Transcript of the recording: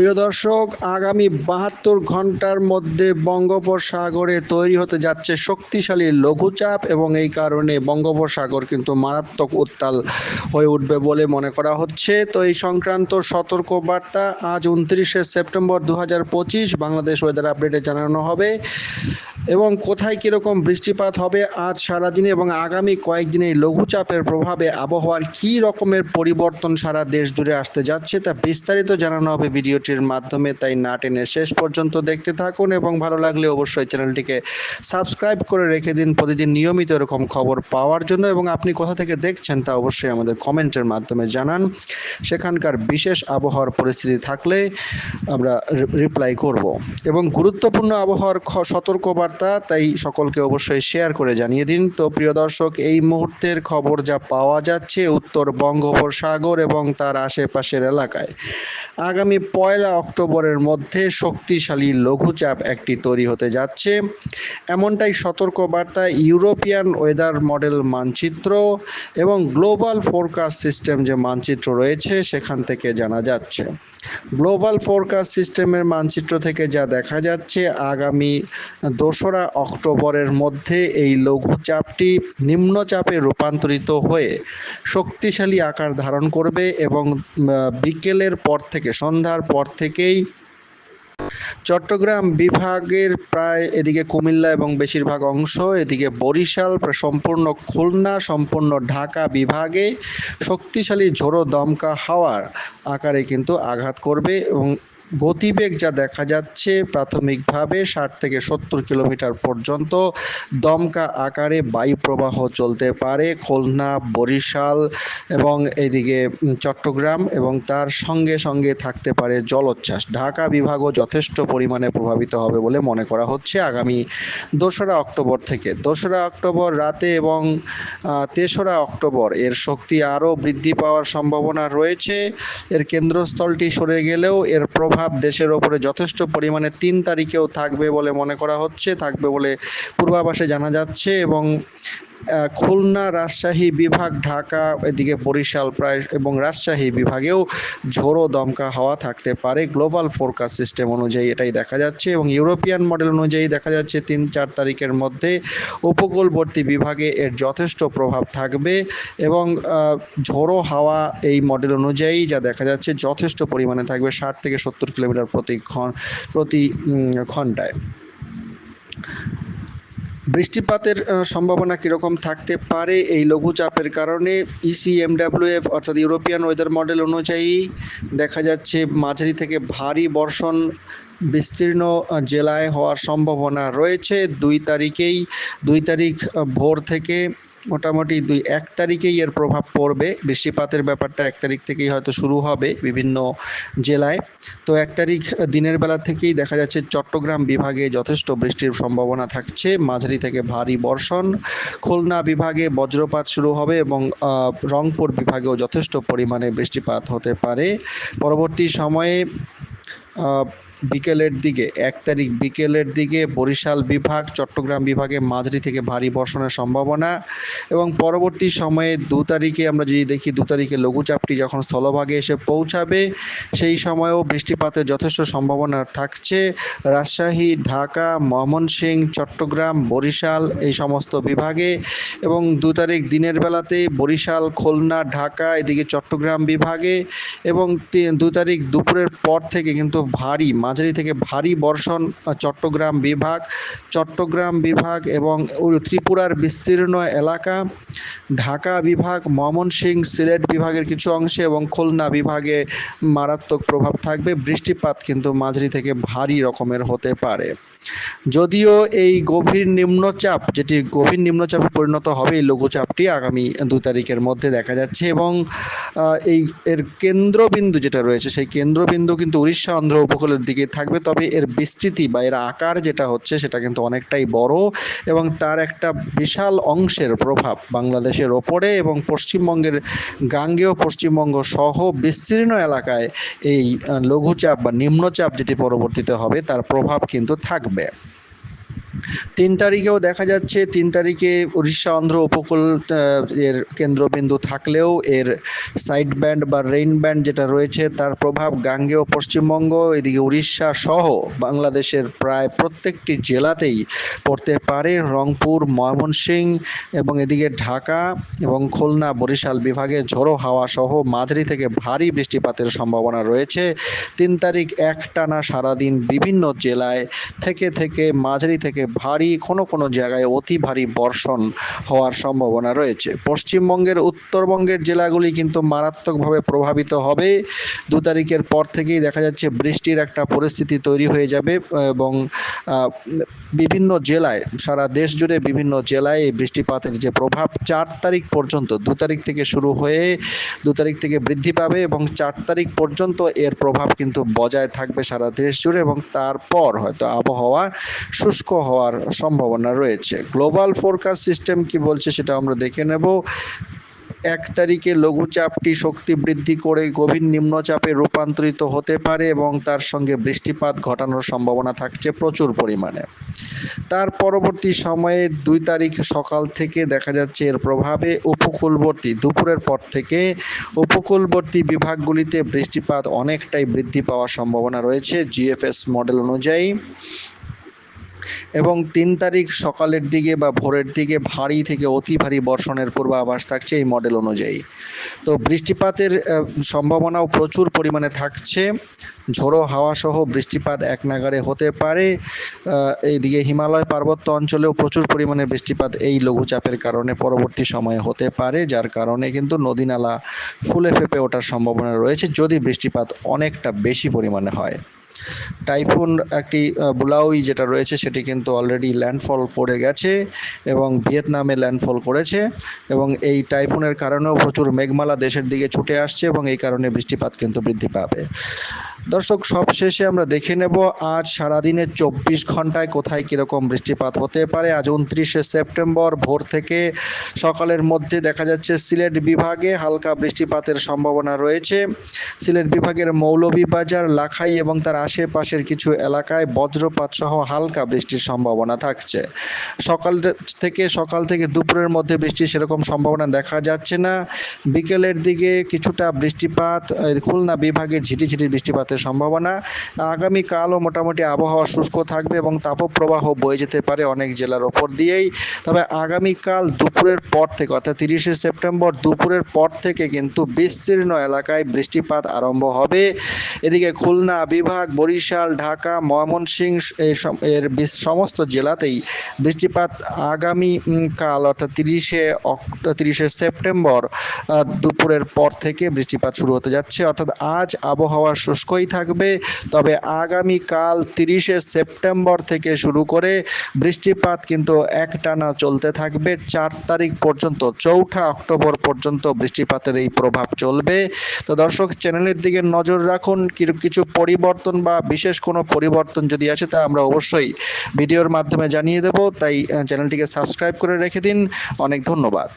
প্রিয় দর্শক, আগামী বাহাত্তর ঘণ্টার মধ্যে বঙ্গোপসাগরে তৈরি হতে যাচ্ছে শক্তিশালী লঘুচাপ এবং এই কারণে বঙ্গোপসাগর কিন্তু মারাত্মক উত্তাল হয়ে উঠবে বলে মনে করা হচ্ছে। তো এই সংক্রান্ত সতর্ক বার্তা আজ উনত্রিশে সেপ্টেম্বর দু হাজার পঁচিশ বাংলাদেশ ওয়েদার আপডেটে জানানো হবে। এবং কোথায় কীরকম বৃষ্টিপাত হবে আজ সারাদিনে এবং আগামী কয়েকদিনে লঘুচাপের প্রভাবে আবহাওয়ার কী রকমের পরিবর্তন সারা দেশ জুড়ে আসতে যাচ্ছে তা বিস্তারিত জানানো হবে ভিডিওটির মাধ্যমে। তাই না টেনে শেষ পর্যন্ত দেখতে থাকুন এবং ভালো লাগলে অবশ্যই চ্যানেলটিকে সাবস্ক্রাইব করে রেখে দিন প্রতিদিন নিয়মিত এরকম খবর পাওয়ার জন্য এবং আপনি কোথা থেকে দেখছেন তা অবশ্যই আমাদের কমেন্টের মাধ্যমে জানান। সেখানকার বিশেষ আবহাওয়ার পরিস্থিতি থাকলে আমরা রিপ্লাই করব। এবং গুরুত্বপূর্ণ আবহাওয়ার খ- সতর্কবার্তা তাই সকলকে অবশ্যই শেয়ার করে জানিয়ে দিন। তো প্রিয় দর্শক, এই মুহূর্তের খবর যা পাওয়া যাচ্ছে উত্তর বঙ্গোপসাগর এবং তার আশেপাশের এলাকায়। আগামী পয়লা অক্টোবরের মধ্যে শক্তিশালী লঘুচাপ একটি তৈরি হতে যাচ্ছে। এমনটাই সতর্কবার্তা ইউরোপিয়ান ওয়েদার মডেল মানচিত্র এবং গ্লোবাল ফোরকাস্ট সিস্টেম যে মানচিত্র রয়েছে সেখান থেকে জানা যাচ্ছে। গ্লোবাল ফোরকাস্ট সিস্টেমের মানচিত্র থেকে যা দেখা যাচ্ছে, আগামী দোসরা অক্টোবরের মধ্যে এই লঘুচাপটি নিম্নচাপে রূপান্তরিত হয়ে শক্তিশালী আকার ধারণ করবে এবং বিকেলের পর থেকে সন্ধ্যার পর থেকেই চট্টগ্রাম বিভাগের প্রায় এদিকে কুমিল্লা এবং বেশিরভাগ অংশ এদিকে বরিশাল সম্পূর্ণ খুলনা, সম্পূর্ণ ঢাকা বিভাগে শক্তিশালী ঝোড়ো দমকা হাওয়ার আকারে কিন্তু আঘাত করবে এবং গতিবেগ যা দেখা যাচ্ছে প্রাথমিকভাবে ষাট থেকে সত্তর কিলোমিটার পর্যন্ত দমকা আকারে বায়ু প্রবাহ চলতে পারে খুলনা, বরিশাল এবং এদিকে চট্টগ্রাম এবং তার সঙ্গে সঙ্গে থাকতে পারে জলোচ্ছ্বাস। ঢাকা বিভাগও যথেষ্ট পরিমাণে প্রভাবিত হবে বলে মনে করা হচ্ছে আগামী দোসরা অক্টোবর থেকে। দোসরা অক্টোবর রাতে এবং তেসরা অক্টোবর এর শক্তি আরও বৃদ্ধি পাওয়ার সম্ভাবনা রয়েছে। এর কেন্দ্রস্থলটি সরে গেলেও এর প্রভাব দেশের ওপরে যথেষ্ট পরিমাণে তিন তারিখেও থাকবে বলে মনে করা হচ্ছে, থাকবে বলে পূর্বাভাসে জানা যাচ্ছে এবং খুলনা রাজশাহী বিভাগ, ঢাকা, এদিকে বরিশাল প্রায় এবং রাজশাহী বিভাগেও ঝোড়ো দমকা হাওয়া থাকতে পারে। গ্লোবাল ফোরকাস্ট সিস্টেম অনুযায়ী এটাই দেখা যাচ্ছে এবং ইউরোপিয়ান মডেল অনুযায়ী দেখা যাচ্ছে তিন চার তারিখের মধ্যে উপকূলবর্তী বিভাগে এর যথেষ্ট প্রভাব থাকবে এবং ঝোড়ো হাওয়া এই মডেল অনুযায়ী যা দেখা যাচ্ছে যথেষ্ট পরিমাণে থাকবে ষাট থেকে সত্তর কিলোমিটার প্রতি ঘন- প্রতি ঘন্টায়। বৃষ্টিপাতের সম্ভাবনা কীরকম থাকতে পারে এই লঘুচাপের কারণে? E ইসিএমডাব্লিউএফ অর্থাৎ ইউরোপিয়ান ওয়েদার মডেল অনুযায়ী দেখা যাচ্ছে মাঝারি থেকে ভারী বর্ষণ বিস্তীর্ণ জেলায় হওয়ার সম্ভাবনা রয়েছে। দুই তারিখেই, দুই তারিখ ভোর থেকে মোটামুটি দুই, এক তারিখেই এর প্রভাব পড়বে। বৃষ্টিপাতের ব্যাপারটা এক তারিখ থেকেই হয়তো শুরু হবে বিভিন্ন জেলায়। তো এক তারিখ দিনের বেলা থেকেই দেখা যাচ্ছে চট্টগ্রাম বিভাগে যথেষ্ট বৃষ্টির সম্ভাবনা থাকছে। মাঝারি থেকে ভারী বর্ষণ। খুলনা বিভাগে বজ্রপাত শুরু হবে এবং রংপুর বিভাগেও যথেষ্ট পরিমাণে বৃষ্টিপাত হতে পারে। পরবর্তী সময়ে বিকেলের দিকে, এক তারিখ বিকেলের দিকে বরিশাল বিভাগ, চট্টগ্রাম বিভাগে মাঝারি থেকে ভারী বর্ষণের সম্ভাবনা এবং পরবর্তী সময়ে দু তারিখে আমরা যদি দেখি, দু তারিখে লঘুচাপটি যখন স্থলভাগে এসে পৌঁছাবে, সেই সময়েও বৃষ্টিপাতের যথেষ্ট সম্ভাবনা থাকছে। রাজশাহী, ঢাকা, ময়মনসিংহ, চট্টগ্রাম, বরিশাল এই সমস্ত বিভাগে এবং দু তারিখ দিনের বেলাতে বরিশাল, খুলনা, ঢাকা, এদিকে চট্টগ্রাম বিভাগে এবং দু তারিখ দুপুরের পর থেকে কিন্তু ভারী মাঝারি থেকে ভারী বর্ষণ চট্টগ্রাম বিভাগ চট্টগ্রাম বিভাগ এবং ত্রিপুরার বিস্তীর্ণ এলাকা, ঢাকা বিভাগ, ময়মনসিংহ, সিলেট বিভাগের কিছু অংশে এবং খুলনা বিভাগে মারাত্মক প্রভাব থাকবে। বৃষ্টিপাত কিন্তু মাঝারি থেকে ভারী রকমের হতে পারে। যদিও এই গভীর নিম্নচাপ, যেটি গভীর নিম্নচাপে পরিণত হবে, এই লঘুচাপটি আগামী দু তারিখের মধ্যে দেখা যাচ্ছে এবং এই এর কেন্দ্রবিন্দু যেটা রয়েছে, সেই কেন্দ্রবিন্দু কিন্তু উড়িষ্যা, অন্ধ্র উপকূলের দিকে থাকবে, তবে এর বিস্তৃতি বা এর আকার যেটা হচ্ছে সেটা কিন্তু অনেকটাই বড় এবং তার একটা বিশাল অংশের প্রভাব বাংলাদেশের ওপরে এবং পশ্চিমবঙ্গের গাঙ্গেয় পশ্চিমবঙ্গ সহ বিস্তীর্ণ এলাকায় এই লঘুচাপ বা নিম্নচাপ যেটি পরবর্তীতে হবে, তার প্রভাব কিন্তু থাকবে। তিন তারিখেও দেখা যাচ্ছে, তিন তারিখে উড়িষ্যা অন্ধ্র উপকূল এর কেন্দ্রবিন্দু থাকলেও এর সাইড ব্যান্ড বা রেইন ব্যান্ড যেটা রয়েছে তার প্রভাব গাঙ্গেয় পশ্চিমবঙ্গ, এদিকে উড়িষ্যা সহ বাংলাদেশের প্রায় প্রত্যেকটি জেলাতেই পড়তে পারে রংপুর ময়মনসিংহ এবং এদিকে ঢাকা এবং খুলনা, বরিশাল বিভাগে ঝোড়ো হাওয়া সহ মাঝারি থেকে ভারী বৃষ্টিপাতের সম্ভাবনা রয়েছে। তিন তারিখ একটানা সারাদিন বিভিন্ন জেলায় থেকে থেকে মাঝারি থেকে ভারী, কোনো কোনো জায়গায় অতি ভারী বর্ষণ হওয়ার সম্ভাবনা রয়েছে। পশ্চিমবঙ্গের উত্তরবঙ্গের জেলাগুলি কিন্তু মারাত্মকভাবে প্রভাবিত হবে। দু তারিখের পর থেকেই দেখা যাচ্ছে বৃষ্টির একটা পরিস্থিতি তৈরি হয়ে যাবে এবং বিভিন্ন জেলায়, সারা দেশ জুড়ে বিভিন্ন জেলায় এই বৃষ্টিপাতের যে প্রভাব, চার তারিখ পর্যন্ত, দু তারিখ থেকে শুরু হয়ে দু তারিখ থেকে বৃদ্ধি পাবে এবং চার তারিখ পর্যন্ত এর প্রভাব কিন্তু বজায় থাকবে সারা দেশ জুড়ে এবং তারপর হয়তো আবহাওয়া শুষ্ক হওয়ার সম্ভাবনা রয়েছে। গ্লোবাল ফোরকাস্ট সিস্টেম কি বলছে সেটা আমরা দেখে নেব। এক তারিখে লঘুচাপটি শক্তি বৃদ্ধি করে গভীর নিম্নচাপে রূপান্তরিত হতে পারে এবং তার সঙ্গে বৃষ্টিপাত ঘটানোর সম্ভাবনা থাকছে প্রচুর পরিমাণে। তার পরবর্তী সময়ে দুই তারিখ সকাল থেকে দেখা যাচ্ছে এর প্রভাবে উপকূলবর্তী, দুপুরের পর থেকে উপকূলবর্তী বিভাগগুলিতে বৃষ্টিপাত অনেকটাই বৃদ্ধি পাওয়ার সম্ভাবনা রয়েছে। জিএফএস মডেল অনুযায়ী এবং তিন তারিখ সকালের দিকে বা ভোরের দিকে ভারী থেকে অতি ভারী বর্ষণের পূর্বাভাস থাকছে এই মডেল অনুযায়ী। তো বৃষ্টিপাতের সম্ভাবনাও প্রচুর পরিমাণে থাকছে। ঝোড়ো হাওয়া সহ বৃষ্টিপাত এক নাগাড়ে হতে পারে। এইদিকে হিমালয় পার্বত্য অঞ্চলেও প্রচুর পরিমাণে বৃষ্টিপাত এই লঘুচাপের কারণে পরবর্তী সময়ে হতে পারে, যার কারণে কিন্তু নদী নালা ফুলে ফেপে ওঠার সম্ভাবনা রয়েছে যদি বৃষ্টিপাত অনেকটা বেশি পরিমাণে হয়। টাইফুন একটি বুলাউই যেটা রয়েছে সেটি কিন্তু অলরেডি ল্যান্ডফল করে গেছে এবং ভিয়েতনামে ল্যান্ডফল করেছে এবং এই টাইফুনের কারণেও প্রচুর মেঘমালা দেশের দিকে ছুটে আসছে এবং এই কারণে বৃষ্টিপাত কিন্তু বৃদ্ধি পাবে। দর্শক, সবশেষে আমরা দেখে নেব আজ সারাদিনে চব্বিশ ঘন্টায় কোথায় কীরকম বৃষ্টিপাত হতে পারে। আজ উনত্রিশে সেপ্টেম্বর ভোর থেকে সকালের মধ্যে দেখা যাচ্ছে সিলেট বিভাগে হালকা বৃষ্টিপাতের সম্ভাবনা রয়েছে। সিলেট বিভাগের মৌলভীবাজার, লাখাই এবং তার আশেপাশের কিছু এলাকায় বজ্রপাত সহ হালকা বৃষ্টির সম্ভাবনা থাকছে। সকাল থেকে সকাল থেকে দুপুরের মধ্যে বৃষ্টির সেরকম সম্ভাবনা দেখা যাচ্ছে না। বিকেলের দিকে কিছুটা বৃষ্টিপাত খুলনা বিভাগে ঝিরিঝিরি বৃষ্টিপাতের সম্ভাবনা। আগামীকালও মোটামুটি আবহাওয়া শুষ্ক থাকবে এবং তাপপ্রবাহ বয়ে যেতে পারে অনেক জেলার ওপর দিয়েই। তবে আগামীকাল দুপুরের পর থেকে অর্থাৎ তিরিশে সেপ্টেম্বর দুপুরের পর থেকে কিন্তু বিস্তীর্ণ এলাকায় বৃষ্টিপাত আরম্ভ হবে। এদিকে খুলনা, বিভাগ, বরিশাল, ঢাকা, ময়মনসিংহ এর সমস্ত জেলাতেই বৃষ্টিপাত আগামী কাল অর্থাৎ তিরিশে তিরিশে সেপ্টেম্বর দুপুরের পর থেকে বৃষ্টিপাত শুরু হতে যাচ্ছে। অর্থাৎ আজ আবহাওয়া শুষ্কই থাকবে। তবে আগামী কাল তিরিশে সেপ্টেম্বর থেকে শুরু করে বৃষ্টিপাত কিন্তু একটানা চলতে থাকবে। চার তারিখ পর্যন্ত, চৌঠা অক্টোবর পর্যন্ত বৃষ্টিপাতের এই প্রভাব চলবে। তো দর্শক, চ্যানেলের দিকে নজর রাখুন। কিছু পরিবর্তন বা বিশেষ কোনো পরিবর্তন যদি আসে তা আমরা অবশ্যই ভিডিওর মাধ্যমে জানিয়ে দেব। তাই চ্যানেলটিকে সাবস্ক্রাইব করে রেখে দিন। অনেক ধন্যবাদ।